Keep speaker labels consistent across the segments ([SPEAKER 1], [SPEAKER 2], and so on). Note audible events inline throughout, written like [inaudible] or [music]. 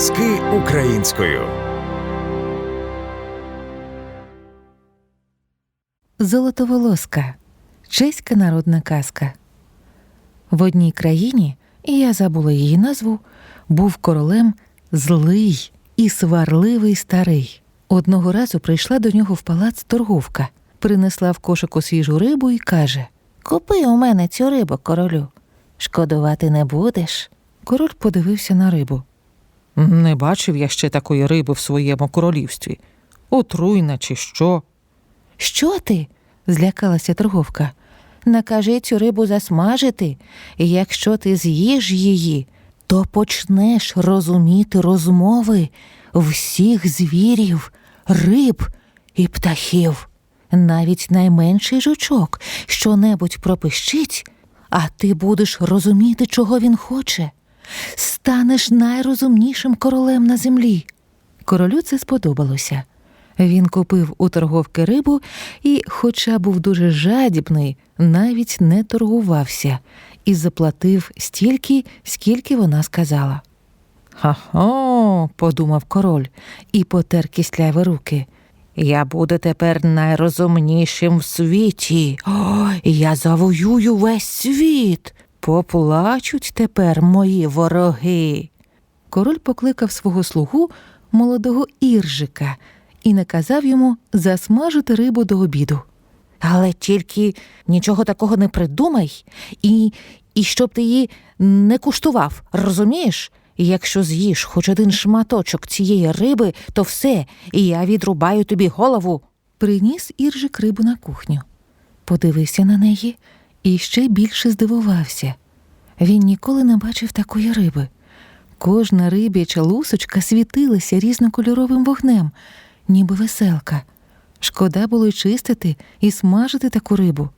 [SPEAKER 1] Аудіоказки українською.
[SPEAKER 2] Золотоволоска чеська народна казка. В одній країні, і я забула її назву, був королем злий і сварливий старий. Одного разу прийшла до нього в палац торговка, принесла в кошику свіжу рибу і каже: Купи у мене цю рибу, королю. Шкодувати не будеш. Король подивився на рибу.
[SPEAKER 3] Не бачив я ще такої риби в своєму королівстві. Отруйна чи що.
[SPEAKER 2] Що ти? злякалася торговка. Накажи цю рибу засмажити, і якщо ти з'їш її, то почнеш розуміти розмови всіх звірів, риб і птахів. Навіть найменший жучок що-небудь пропищить, а ти будеш розуміти, чого він хоче. Станеш найрозумнішим королем на землі. Королю це сподобалося. Він купив у торговки рибу і, хоча був дуже жадібний, навіть не торгувався і заплатив стільки, скільки вона сказала. Ха-хо, подумав король і потер кисляві руки. Я буду тепер найрозумнішим в світі. О, я завоюю весь світ. Поплачуть тепер мої вороги. Король покликав свого слугу молодого іржика і наказав йому засмажити рибу до обіду. Але тільки нічого такого не придумай, і, і щоб ти її не куштував, розумієш? Якщо з'їш хоч один шматочок цієї риби, то все, і я відрубаю тобі голову. Приніс іржик рибу на кухню, подивився на неї і ще більше здивувався. Він ніколи не бачив такої риби. Кожна риб'яча лусочка світилася різнокольоровим вогнем, ніби веселка. Шкода було й чистити і смажити таку рибу.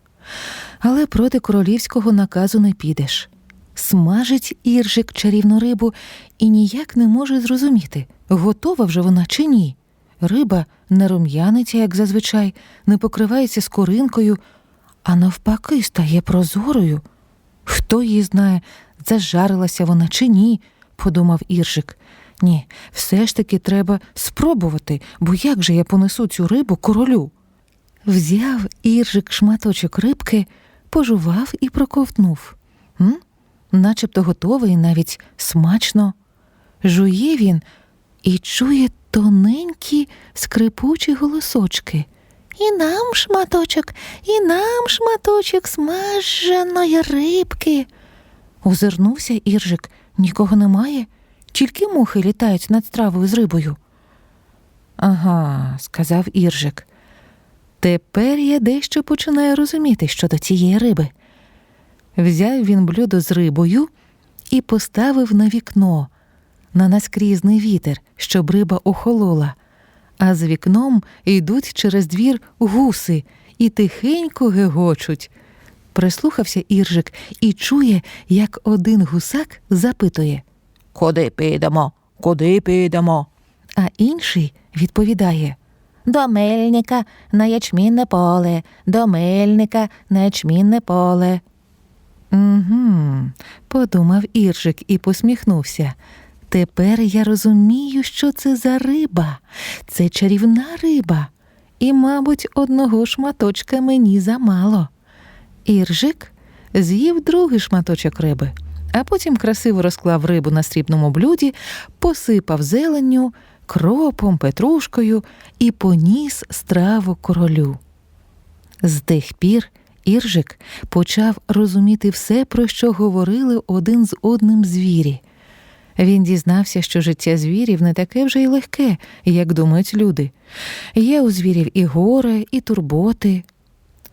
[SPEAKER 2] Але проти королівського наказу не підеш. Смажить іржик чарівну рибу і ніяк не може зрозуміти, готова вже вона чи ні. Риба не рум'яниться, як зазвичай, не покривається скоринкою, а навпаки стає прозорою. Хто її знає, зажарилася вона чи ні, подумав Іржик. Ні, все ж таки треба спробувати, бо як же я понесу цю рибу королю? Взяв Іржик шматочок рибки, пожував і проковтнув. М? Начебто готовий, навіть смачно. Жує він і чує тоненькі скрипучі голосочки. І нам шматочок, і нам шматочок смаженої рибки. Озирнувся Іржик, нікого немає, тільки мухи літають над стравою з рибою. Ага, сказав Іржик. Тепер я дещо починаю розуміти щодо цієї риби. Взяв він блюдо з рибою і поставив на вікно, на наскрізний вітер, щоб риба охолола, а з вікном йдуть через двір гуси і тихенько гегочуть. Прислухався Іржик і чує, як один гусак запитує Куди підемо? Куди підемо? А інший відповідає До мельника на ячмінне поле, до мельника на ячмінне поле. Угу, подумав Іржик і посміхнувся. Тепер я розумію, що це за риба. Це чарівна риба. І, мабуть, одного шматочка мені замало. Іржик з'їв другий шматочок риби, а потім красиво розклав рибу на срібному блюді, посипав зеленню, кропом, петрушкою і поніс страву королю. З тих пір Іржик почав розуміти все, про що говорили один з одним звірі. Він дізнався, що життя звірів не таке вже й легке, як думають люди. Є у звірів і горе, і турботи.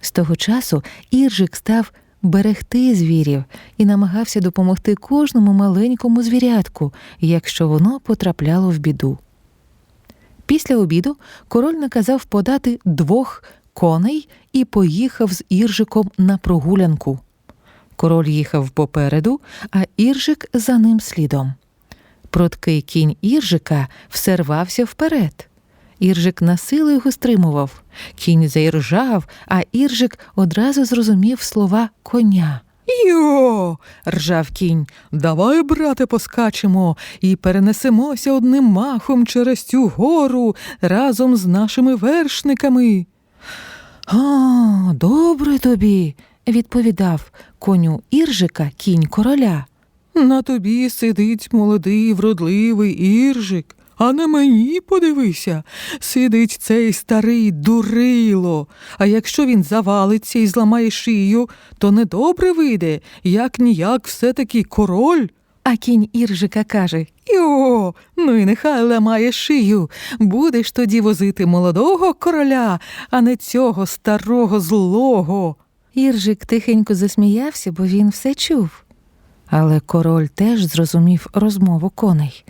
[SPEAKER 2] З того часу Іржик став берегти звірів і намагався допомогти кожному маленькому звірятку, якщо воно потрапляло в біду. Після обіду король наказав подати двох коней і поїхав з Іржиком на прогулянку. Король їхав попереду, а Іржик за ним слідом. Пруткий кінь Іржика все рвався вперед. Іржик насилу його стримував. Кінь заіржав, а Іржик одразу зрозумів слова коня
[SPEAKER 3] Йо, ржав кінь. Давай, брате, поскачемо і перенесемося одним махом через цю гору разом з нашими вершниками.
[SPEAKER 2] А, добре тобі, відповідав коню Іржика кінь короля.
[SPEAKER 3] На тобі сидить молодий вродливий іржик, а на мені, подивися, сидить цей старий дурило. А якщо він завалиться і зламає шию, то недобре вийде, як ніяк все-таки король.
[SPEAKER 2] А кінь Іржика каже:
[SPEAKER 3] Йо, ну і нехай ламає шию. Будеш тоді возити молодого короля, а не цього старого злого.
[SPEAKER 2] Іржик тихенько засміявся, бо він все чув. Але король теж зрозумів розмову коней.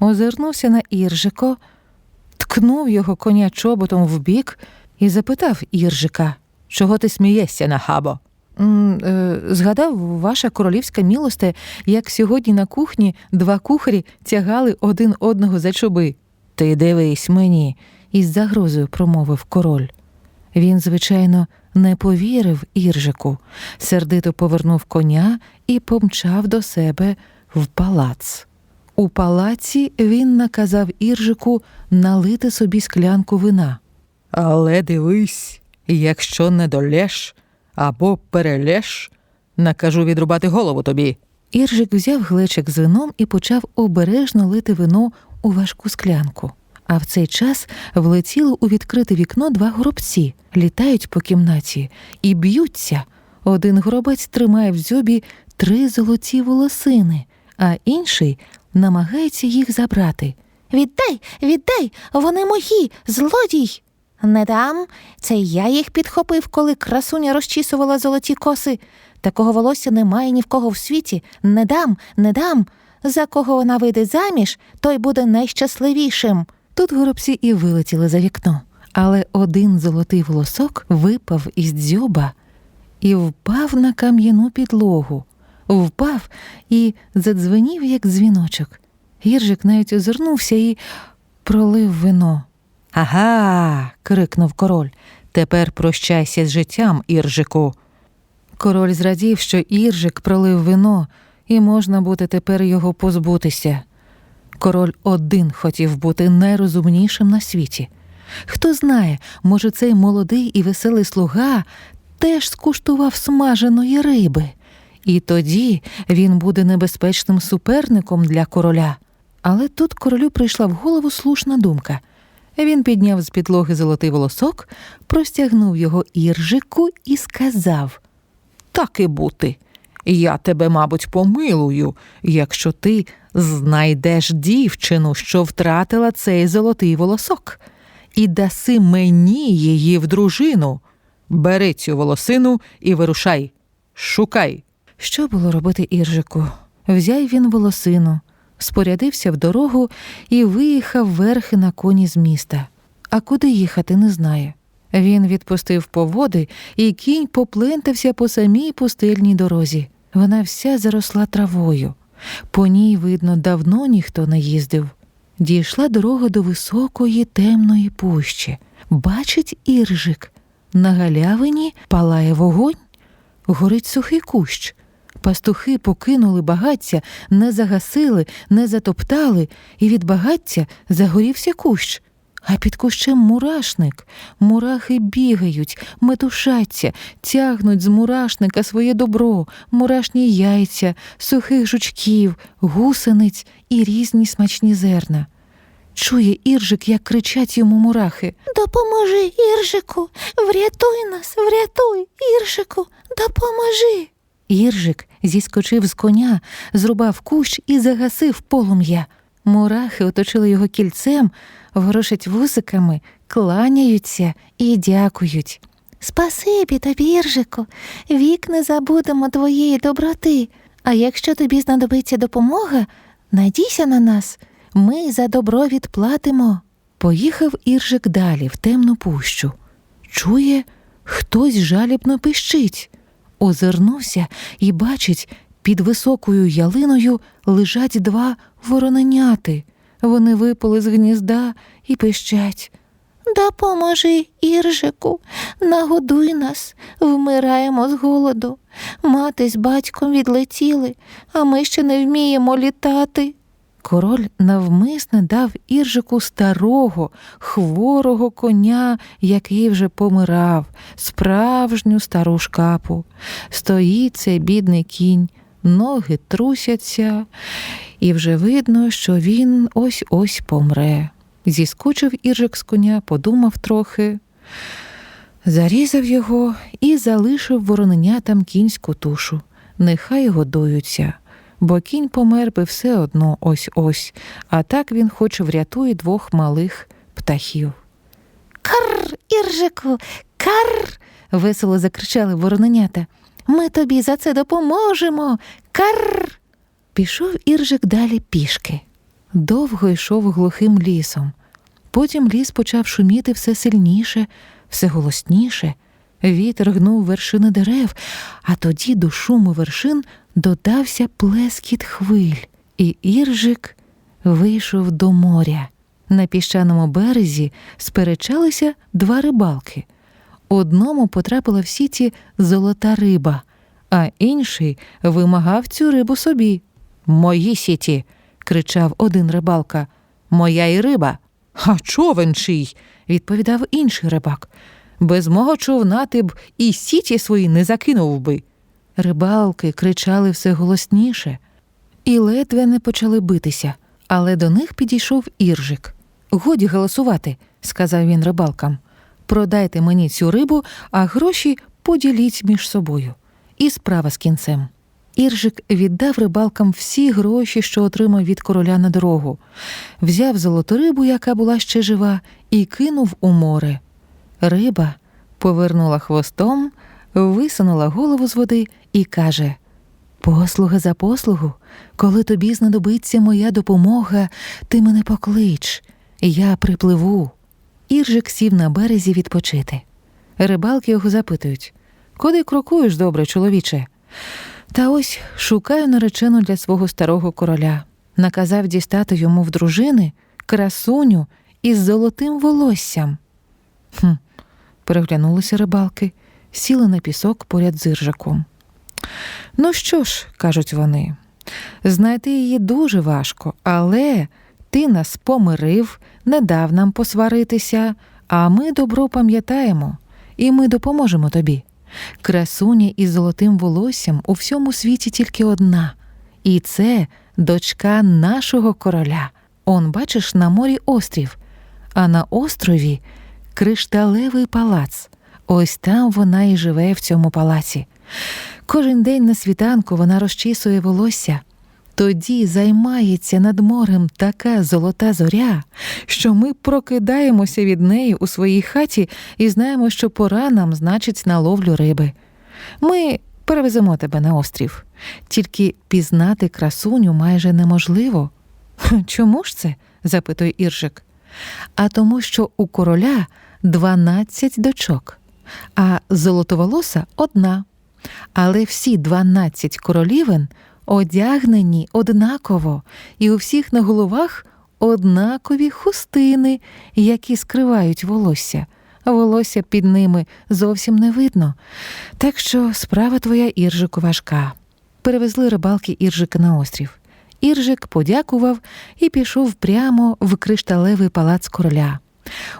[SPEAKER 2] Озирнувся на Іржико, ткнув його коня чоботом в бік і запитав Іржика.
[SPEAKER 3] Чого ти смієшся, нахабо?
[SPEAKER 2] «М, е, Згадав ваша королівська мілосте, як сьогодні на кухні два кухарі тягали один одного за чоби. Ти дивись мені, із загрозою промовив король. Він, звичайно, не повірив Іржику, сердито повернув коня і помчав до себе в палац. У палаці він наказав Іржику налити собі склянку вина.
[SPEAKER 3] Але дивись, якщо не долєш або перелєш, накажу відрубати голову тобі.
[SPEAKER 2] Іржик взяв глечик з вином і почав обережно лити вино у важку склянку. А в цей час влетіло у відкрите вікно два горобці, літають по кімнаті і б'ються. Один горобець тримає в дзьобі три золоті волосини, а інший намагається їх забрати. Віддай, віддай, вони мої, злодій. Не дам. Це я їх підхопив, коли красуня розчісувала золоті коси. Такого волосся немає ні в кого в світі. Не дам, не дам. За кого вона вийде заміж, той буде найщасливішим. Тут горобці і вилетіли за вікно. Але один золотий волосок випав із дзьоба і впав на кам'яну підлогу. Впав і задзвенів, як дзвіночок. Гіржик навіть озирнувся і пролив вино.
[SPEAKER 3] Ага. крикнув король. Тепер прощайся з життям, Іржику.
[SPEAKER 2] Король зрадів, що Іржик пролив вино, і можна буде тепер його позбутися. Король один хотів бути найрозумнішим на світі. Хто знає, може, цей молодий і веселий слуга теж скуштував смаженої риби, і тоді він буде небезпечним суперником для короля. Але тут королю прийшла в голову слушна думка. Він підняв з підлоги золотий волосок, простягнув його іржику і сказав.
[SPEAKER 3] Так і бути. Я тебе, мабуть, помилую, якщо ти знайдеш дівчину, що втратила цей золотий волосок, і даси мені її в дружину. Бери цю волосину і вирушай. Шукай.
[SPEAKER 2] Що було робити Іржику? Взяв він волосину, спорядився в дорогу і виїхав верхи на коні з міста. А куди їхати, не знає. Він відпустив поводи, і кінь поплентався по самій пустельній дорозі. Вона вся заросла травою. По ній, видно, давно ніхто не їздив. Дійшла дорога до високої темної пущі. Бачить іржик. На галявині палає вогонь, горить сухий кущ. Пастухи покинули багаття, не загасили, не затоптали, і від багаття загорівся кущ. А під кущем мурашник. Мурахи бігають, метушаться, тягнуть з мурашника своє добро, мурашні яйця, сухих жучків, гусениць і різні смачні зерна. Чує Іржик, як кричать йому мурахи. Допоможи, Іржику, врятуй нас, врятуй, Іржику, допоможи. Іржик зіскочив з коня, зрубав кущ і загасив полум'я. Мурахи оточили його кільцем, ворошать вусиками, кланяються і дякують. Спасибі тобі, Іржику, вік не забудемо твоєї доброти. А якщо тобі знадобиться допомога, надійся на нас, ми за добро відплатимо. Поїхав Іржик далі, в темну пущу. Чує, хтось жалібно пищить. Озирнувся і бачить, під високою ялиною лежать два вороненяти. Вони випали з гнізда і пищать. Допоможи, Іржику, нагодуй нас, вмираємо з голоду. Мати з батьком відлетіли, а ми ще не вміємо літати. Король навмисне дав Іржику старого, хворого коня, який вже помирав, справжню стару шкапу. Стоїть цей бідний кінь, ноги трусяться, і вже видно, що він ось ось помре. Зіскочив Іржик з коня, подумав трохи, зарізав його і залишив вороненятам кінську тушу. Нехай годуються, бо кінь помер би все одно ось ось, а так він хоч врятує двох малих птахів. Кар, Іржику, кар. весело закричали вороненята. Ми тобі за це допоможемо. Кар. Пішов Іржик далі пішки. Довго йшов глухим лісом. Потім ліс почав шуміти все сильніше, все голосніше. Вітер гнув вершини дерев, а тоді до шуму вершин додався плескіт хвиль, і Іржик вийшов до моря. На піщаному березі сперечалися два рибалки. Одному потрапила в сіті золота риба, а інший вимагав цю рибу собі. Мої сіті. кричав один рибалка. Моя і риба. А човен чий? відповідав інший рибак. Без мого човна ти б і сіті свої не закинув би. Рибалки кричали все голосніше і ледве не почали битися, але до них підійшов іржик. Годі голосувати, сказав він рибалкам. Продайте мені цю рибу, а гроші поділіть між собою. І справа з кінцем. Іржик віддав рибалкам всі гроші, що отримав від короля на дорогу, взяв золоту рибу, яка була ще жива, і кинув у море. Риба повернула хвостом, висунула голову з води і каже: Послуга за послугу, коли тобі знадобиться моя допомога, ти мене поклич, я припливу. Іржик сів на березі відпочити. Рибалки його запитують Куди крокуєш, добре, чоловіче? Та ось шукаю наречену для свого старого короля. Наказав дістати йому в дружини красуню із золотим волоссям. Хм, переглянулися рибалки, сіли на пісок поряд з Іржиком. Ну що ж, кажуть вони, знайти її дуже важко, але ти нас помирив, не дав нам посваритися, а ми добро пам'ятаємо, і ми допоможемо тобі. Красуня із золотим волоссям у всьому світі тільки одна, і це дочка нашого короля. Он, бачиш, на морі острів, а на острові кришталевий палац. Ось там вона і живе в цьому палаці. Кожен день на світанку вона розчісує волосся. Тоді займається над морем така золота зоря, що ми прокидаємося від неї у своїй хаті і знаємо, що пора нам значить на ловлю риби. Ми перевеземо тебе на острів, тільки пізнати красуню майже неможливо. [laughs] Чому ж це? запитує Іржик. А тому, що у короля дванадцять дочок, а золотоволоса одна. Але всі дванадцять королівен одягнені однаково, і у всіх на головах однакові хустини, які скривають волосся. Волосся під ними зовсім не видно. Так що справа твоя Іржику важка. Перевезли рибалки Іржика на острів. Іржик подякував і пішов прямо в кришталевий палац короля.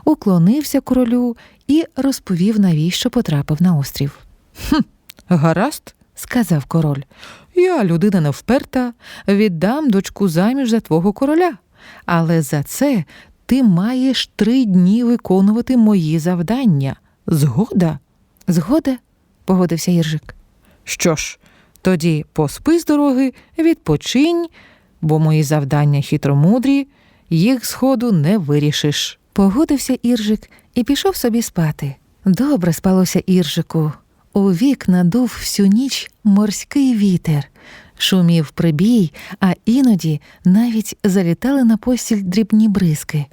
[SPEAKER 2] Уклонився королю і розповів, навіщо потрапив на острів. Хм, гаразд, сказав король. Я людина не вперта, віддам дочку заміж за твого короля. Але за це ти маєш три дні виконувати мої завдання. Згода? Згода? погодився Іржик. Що ж, тоді поспи з дороги, відпочинь, бо мої завдання хитромудрі, їх сходу не вирішиш. Погодився Іржик і пішов собі спати. Добре спалося Іржику. У вікна дув всю ніч морський вітер, шумів прибій, а іноді навіть залітали на постіль дрібні бризки.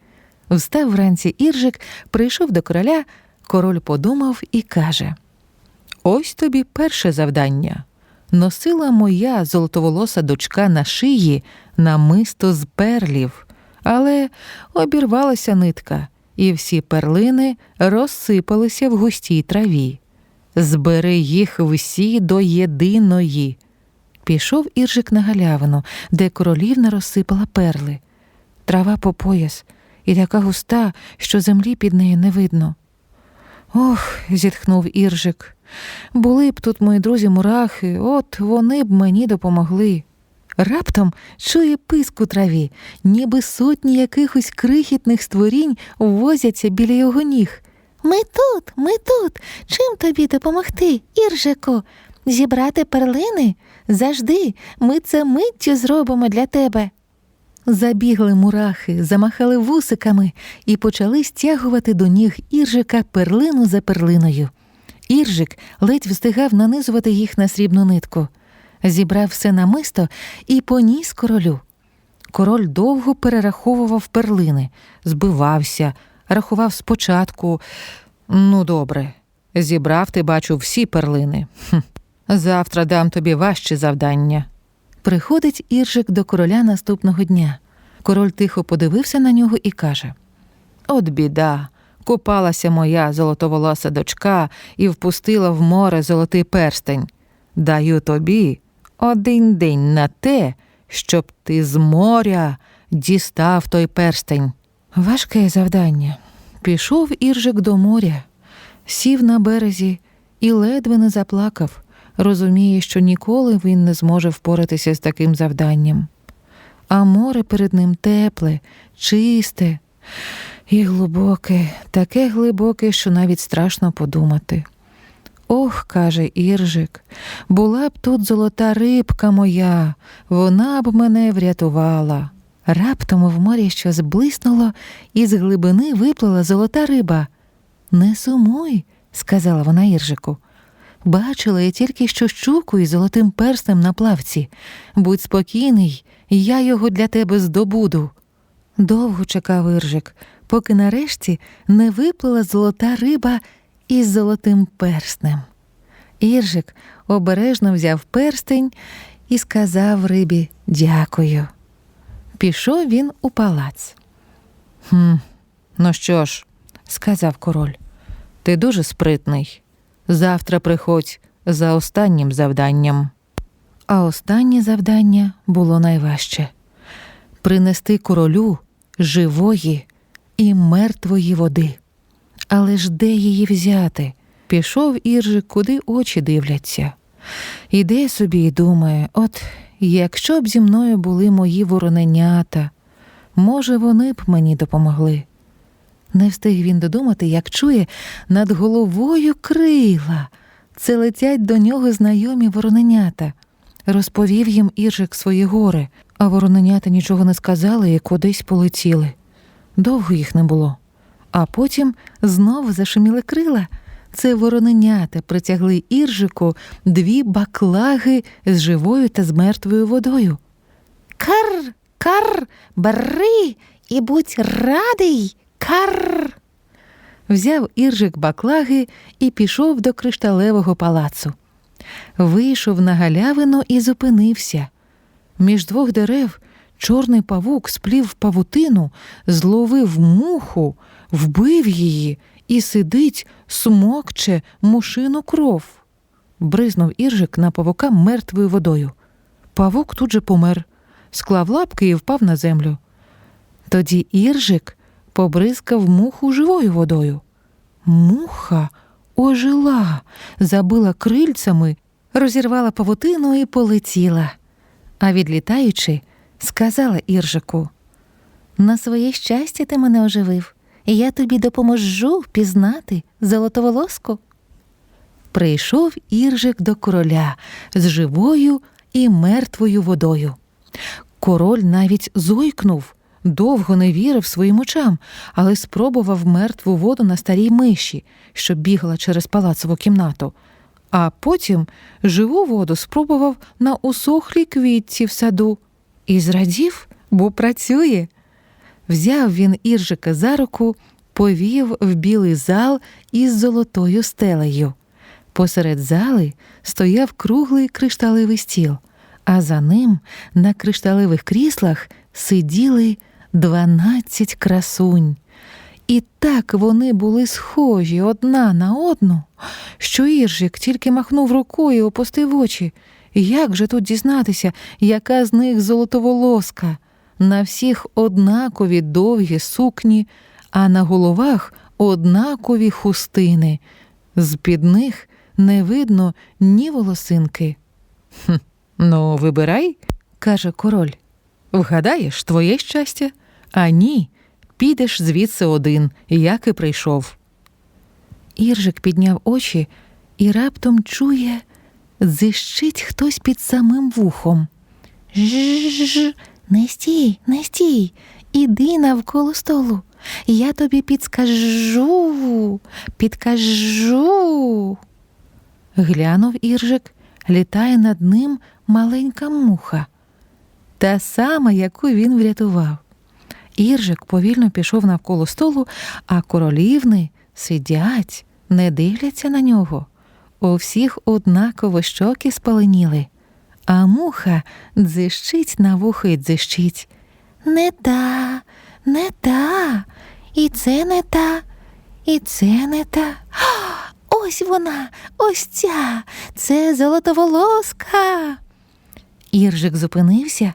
[SPEAKER 2] Встав вранці Іржик, прийшов до короля, король подумав і каже: Ось тобі перше завдання. Носила моя золотоволоса дочка на шиї намисто з перлів, але обірвалася нитка, і всі перлини розсипалися в густій траві.
[SPEAKER 3] Збери їх всі до єдиної.
[SPEAKER 2] Пішов Іржик на галявину, де королівна розсипала перли. Трава по пояс і така густа, що землі під нею не видно. Ох, зітхнув Іржик. Були б тут мої друзі мурахи, от вони б мені допомогли. Раптом чує писк у траві, ніби сотні якихось крихітних створінь возяться біля його ніг. Ми тут, ми тут. Чим тобі допомогти, Іржику? Зібрати перлини? Завжди, ми це миттю зробимо для тебе. Забігли мурахи, замахали вусиками і почали стягувати до ніг Іржика перлину за перлиною. Іржик ледь встигав нанизувати їх на срібну нитку. Зібрав все намисто і поніс королю. Король довго перераховував перлини, збивався, рахував спочатку.
[SPEAKER 3] Ну, добре, зібрав ти, бачу, всі перлини. Хм. Завтра дам тобі важчі завдання.
[SPEAKER 2] Приходить Іржик до короля наступного дня. Король тихо подивився на нього і каже:
[SPEAKER 3] От біда. Купалася моя золотоволоса дочка і впустила в море золотий перстень. Даю тобі один день на те, щоб ти з моря дістав той перстень.
[SPEAKER 2] Важке завдання. Пішов Іржик до моря, сів на березі і ледве не заплакав, розуміє, що ніколи він не зможе впоратися з таким завданням. А море перед ним тепле, чисте і глибоке, таке глибоке, що навіть страшно подумати. Ох, каже Іржик, була б тут золота рибка моя, вона б мене врятувала. Раптом в морі щось блиснуло, і з глибини виплила золота риба. Не сумуй, сказала вона Іржику. Бачила я тільки що щуку із золотим перстем на плавці. Будь спокійний, я його для тебе здобуду. Довго чекав Іржик, поки нарешті не виплила золота риба із золотим перстнем. Іржик обережно взяв перстень і сказав рибі дякую. Пішов він у палац,
[SPEAKER 3] Хм, ну що ж,
[SPEAKER 2] сказав король.
[SPEAKER 3] ти дуже спритний. Завтра приходь за останнім завданням.
[SPEAKER 2] А останнє завдання було найважче принести королю живої і мертвої води. Але ж де її взяти? Пішов Іржик, куди очі дивляться. Іде собі і думає: от якщо б зі мною були мої вороненята, може, вони б мені допомогли. Не встиг він додумати, як чує над головою крила. Це летять до нього знайомі вороненята. Розповів їм Іржик свої горе, а вороненята нічого не сказали і кудись полетіли. Довго їх не було. А потім знову зашуміли крила. Це вороненята притягли Іржику дві баклаги з живою та з мертвою водою. Кар, кар, бери і будь радий, кар. Взяв Іржик баклаги і пішов до кришталевого палацу. Вийшов на галявину і зупинився. Між двох дерев чорний павук сплів павутину, зловив муху, вбив її і сидить, смокче мушину кров. Бризнув Іржик на павука мертвою водою. Павук тут же помер, склав лапки і впав на землю. Тоді Іржик побризкав муху живою водою. Муха ожила, забила крильцями, розірвала павутину і полетіла. А відлітаючи, сказала Іржику: На своє щастя ти мене оживив, я тобі допоможу впізнати золотоволоску. Прийшов Іржик до короля з живою і мертвою водою. Король навіть зойкнув, довго не вірив своїм очам, але спробував мертву воду на старій миші, що бігала через палацову кімнату. А потім живу воду спробував на усохлій квітці в саду і зрадів, бо працює. Взяв він Іржика за руку, повів в білий зал із золотою стелею. Посеред зали стояв круглий кришталевий стіл, а за ним на кришталевих кріслах сиділи дванадцять красунь. І так вони були схожі одна на одну, що Іржик тільки махнув рукою опустив очі. Як же тут дізнатися, яка з них золотоволоска? На всіх однакові довгі сукні, а на головах однакові хустини. З-під них не видно ні волосинки.
[SPEAKER 3] Хм, ну, вибирай,
[SPEAKER 2] каже король.
[SPEAKER 3] вгадаєш твоє щастя, а ні, підеш звідси один, як і прийшов.
[SPEAKER 2] Іржик підняв очі і раптом чує, зищить хтось під самим вухом. Ж, не стій, не стій, іди навколо столу. Я тобі підскажу, підкажу. Глянув Іржик, літає над ним маленька муха, та сама, яку він врятував. Іржик повільно пішов навколо столу, а королівни сидять, не дивляться на нього. У всіх однаково щоки спаленіли, а муха дзищить на вухо й дзищить. Не та, не та, і це не та, і це не та. [gasps] Ось вона, ось ця, це золотоволоска. Іржик зупинився,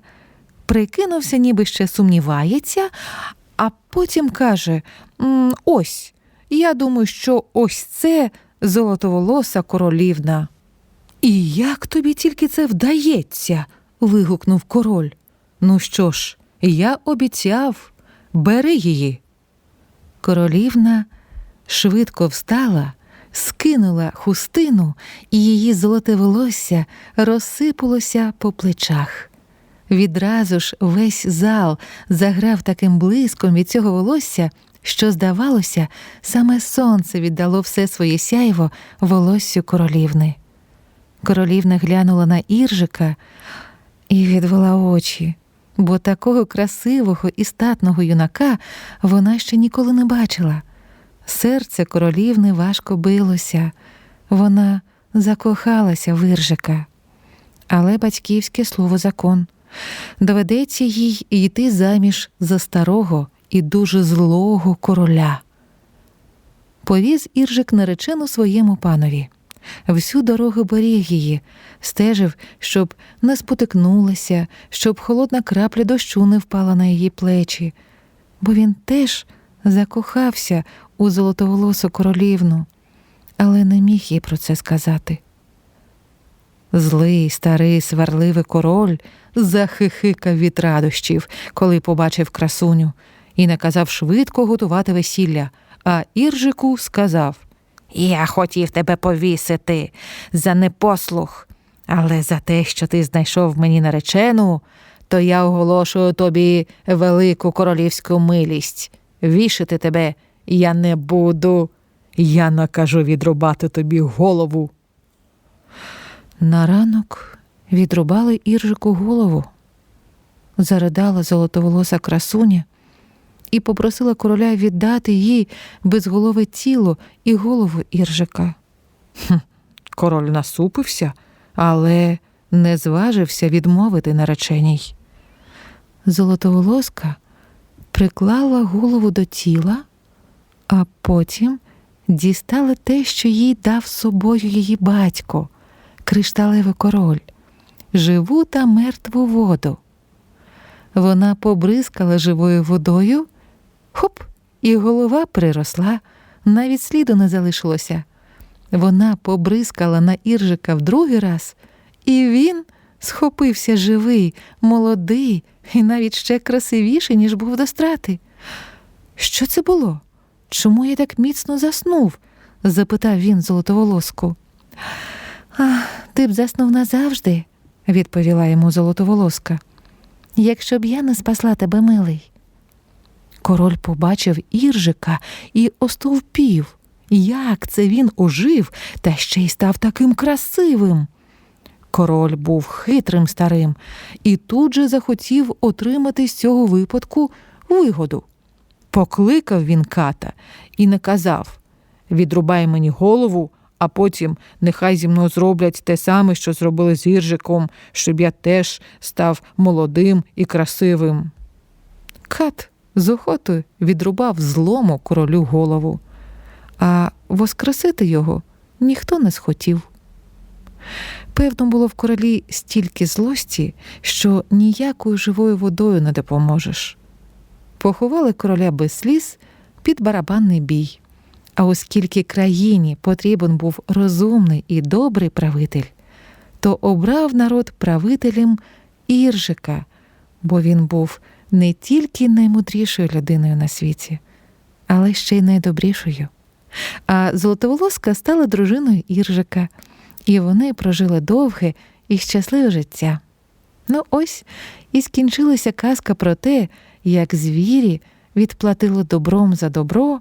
[SPEAKER 2] прикинувся, ніби ще сумнівається, а потім каже: Ось, я думаю, що ось це золотоволоса королівна. І як тобі тільки це вдається? вигукнув король. Ну що ж, я обіцяв, бери її. Королівна швидко встала, скинула хустину, і її золоте волосся розсипалося по плечах. Відразу ж весь зал заграв таким блиском від цього волосся, що, здавалося, саме сонце віддало все своє сяйво волоссю королівни. Королівна глянула на Іржика і відвела очі, бо такого красивого і статного юнака вона ще ніколи не бачила. Серце королівни важко билося, вона закохалася в Іржика. Але батьківське слово закон. Доведеться їй йти заміж за старого і дуже злого короля. Повіз Іржик наречену своєму панові. Всю дорогу беріг її, стежив, щоб не спотикнулася, щоб холодна крапля дощу не впала на її плечі, бо він теж закохався у золотоволосу королівну, але не міг їй про це сказати. Злий, старий, сварливий король захихикав від радощів, коли побачив красуню, і наказав швидко готувати весілля, а Іржику сказав Я хотів тебе повісити за непослух, але за те, що ти знайшов мені наречену, то я оголошую тобі велику королівську милість. Вішати тебе я не буду. Я накажу відрубати тобі голову. На ранок відрубали Іржику голову. Заридала золотоволоса красуня і попросила короля віддати їй безголове тіло і голову Іржика. Хм, король насупився, але не зважився відмовити нареченій. Золотоволоска приклала голову до тіла, а потім дістала те, що їй дав собою її батько, кришталевий король, живу та мертву воду. Вона побризкала живою водою, хоп, і голова приросла, навіть сліду не залишилося. Вона побризкала на Іржика в другий раз, і він схопився живий, молодий і навіть ще красивіший, ніж був до страти. Що це було? Чому я так міцно заснув? запитав він золотоволоску. Ах, ти б заснув назавжди, відповіла йому золотоволоска. Якщо б я не спасла тебе, милий. Король побачив Іржика і остовпів. Як це він ожив та ще й став таким красивим? Король був хитрим старим і тут же захотів отримати з цього випадку вигоду. Покликав він ката і наказав відрубай мені голову, а потім нехай зі мною зроблять те саме, що зробили з Іржиком, щоб я теж став молодим і красивим. Кат з охотою відрубав злому королю голову, а воскресити його ніхто не схотів. Певно, було в королі стільки злості, що ніякою живою водою не допоможеш. Поховали короля без сліз під барабанний бій. А оскільки країні потрібен був розумний і добрий правитель, то обрав народ правителем Іржика, бо він був не тільки наймудрішою людиною на світі, але ще й найдобрішою. А Золотоволоска стала дружиною Іржика, і вони прожили довге і щасливе життя. Ну ось і скінчилася казка про те, як звірі відплатили добром за добро,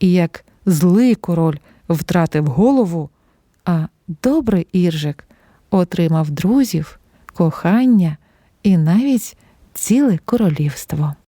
[SPEAKER 2] і як злий король втратив голову, а добрий Іржик отримав друзів, кохання і навіть ціле королівство.